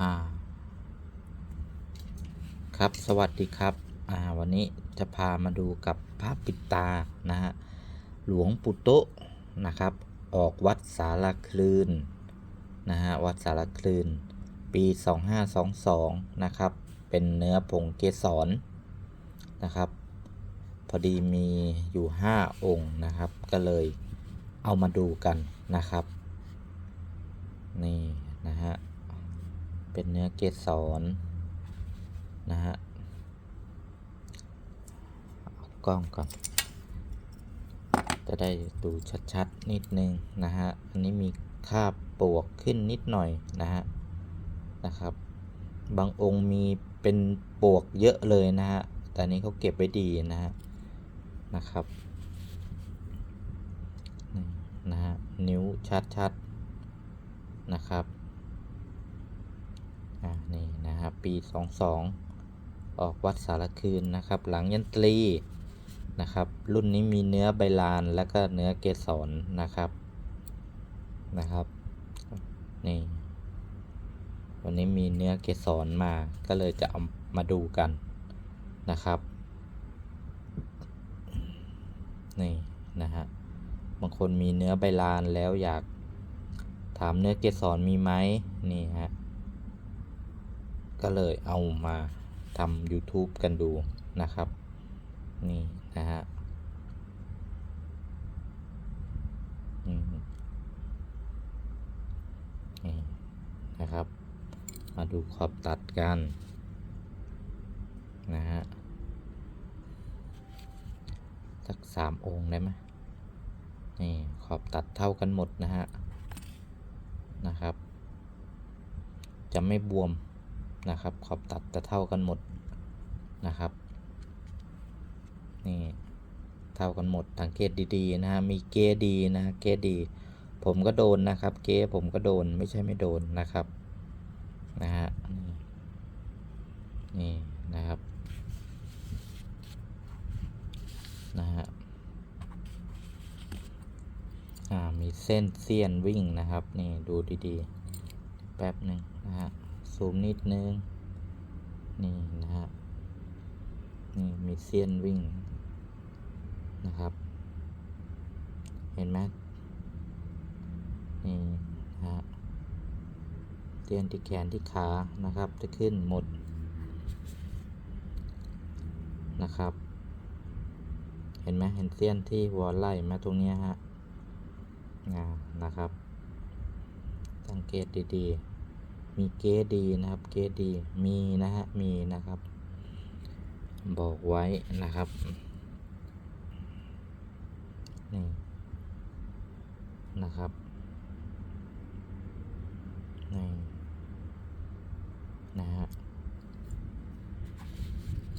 อ่าครับสวัสดีครับอ่าวันนี้จะพามาดูกับพระปิดตานะฮะหลวงปู่โตะนะครับ ออกวัดสารคลืนนะฮะวัดสารคลืนปี 2522 นะครับ เป็นเนื้อผงเกสรนะครับ พอดีมีอยู่ 5 องค์นะครับ ก็เลยเอามาดูกันนะครับ นี่นะฮะ เป็นเนื้อเกสรนะฮะเอากล้องก่อน จะได้ดูชัดๆนิดนึงนะฮะ อันนี้มีคาบปวกขึ้นนิดหน่อยนะฮะ นะครับ บางองค์มีเป็นปวกเยอะเลยนะฮะ แต่นี้เขาเก็บไว้ดีนะฮะ นะครับนี่นะฮะ นิ้วชัดๆนะครับ อ่านี่นะครับ ปี 22 ออกวัดสารคืนนะครับ หลังยันตรีนะครับ รุ่นนี้มีเนื้อใบลานแล้วก็เนื้อเกสรนะครับนะครับนี่วันนี้มีเนื้อเกสรมาก็เลยจะเอามาดูกันนะครับนี่นะฮะบางคนมีเนื้อใบลานแล้วอยากถามเนื้อเกสรมีไหมนี่ฮะ ก็เลยเอามาทำ YouTube กันดูนะครับ นี่ นะฮะนี่นะครับ มาดูขอบตัดกัน นะฮะ สักสามองค์ได้ไหมนี่ ขอบตัดเท่ากันหมดนะฮะ นะครับ จะไม่บวม นะครับ ขอบตัดจะเท่ากันหมดนะครับ นี่เท่ากันหมดสังเกตดีๆนะฮะมีเกดีนะ เกดี ผมก็โดนนะครับ เกผมก็โดนไม่ใช่ไม่โดนนะครับนะฮะนี่นะครับนะฮะอ่ามีเส้นเสี้ยนวิ่งนะครับ นี่ดูดีๆ แป๊บหนึ่งนะฮะ ซูมนิดนึง นี่นะฮะนี่มีเสี้ยนวิ่งนะครับ เห็นไหมนี่นะฮะเสี้ยนที่แขนที่ขานะครับ จะขึ้นหมดนะครับ เห็นไหมเห็นเสี้ยนที่วอลไหล่ไหมตรงนี้ฮะอ่านะครับ สังเกตดี ๆ มีเกดีนะครับ เกดี มีนะฮะ มีนะครับ บอกไว้นะครับ นี่นะครับ นี่นะฮะ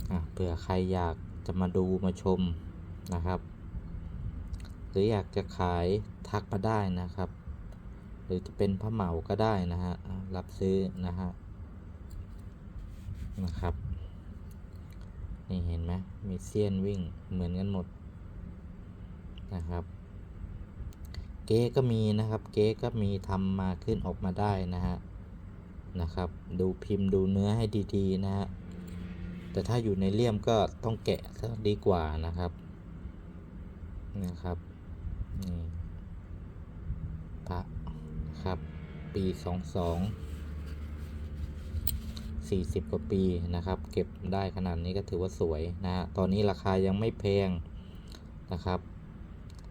อะเผื่อใครอยากจะมาดูมาชมนะครับ หรืออยากจะขายทักมาได้นะครับ หรือจะเป็นผ้าเหมาก็ได้นะฮะรับซื้อนะฮะนะครับ นี่เห็นไหมมีเซียนวิ่งเหมือนกันหมดนะครับ เก๊ก็มีนะครับ เก๊ก็มีทำมาขึ้นออกมาได้นะฮะนะครับ ดูพิมพ์ดูเนื้อให้ดีๆนะฮะแต่ถ้าอยู่ในเลี่ยมก็ต้องแกะซะดีกว่านะครับนะครับนี่พระ ปีสองสองสี่สิบกว่าปีนะครับ เก็บได้ขนาดนี้ก็ถือว่าสวยนะฮะตอนนี้ราคายังไม่แพงนะครับ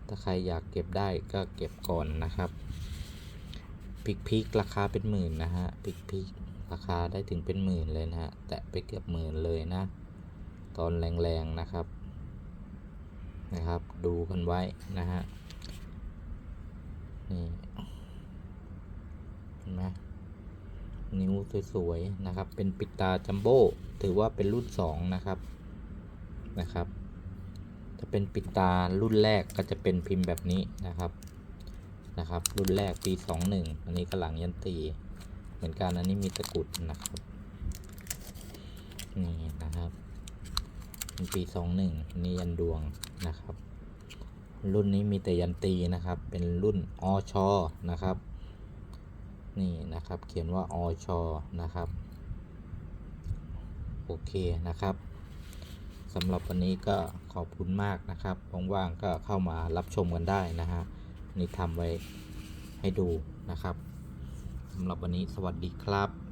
ถ้าใครอยากเก็บได้ก็เก็บก่อนนะครับพิกพิกราคาเป็นหมื่นนะฮะพิกพิกราคาได้ถึงเป็นหมื่นเลยนะฮะแตะไปเกือบหมื่นเลยนะ ตอนแรงๆนะครับนะครับ ดูกันไว้นะฮะนี่เห็นไหม นิ้วสวยๆนะครับ เป็นปิดตาจัมโบ้ถือว่าเป็นรุ่นสองนะครับนะครับจะเป็นปิดตารุ่นแรกก็จะเป็นพิมพ์แบบนี้นะครับนะครับ รุ่นแรกปีสองหนึ่งอันนี้ก็หลังยันตีเหมือนกันอันนี้มีตะกุดนะครับนี่นะครับเป็นปีสองหนึ่งนี่ยันดวงนะครับ รุ่นนี้มีแต่ยันตีนะครับ เป็นรุ่นอชอนะครับ นี่นะครับ เขียนว่าอชนะครับ โอเคนะครับสำหรับวันนี้ก็ขอบคุณมากนะครับว่างๆก็เข้ามารับชมกันได้นะฮะนี่ทำไว้ให้ดูนะครับสำหรับวันนี้สวัสดีครับ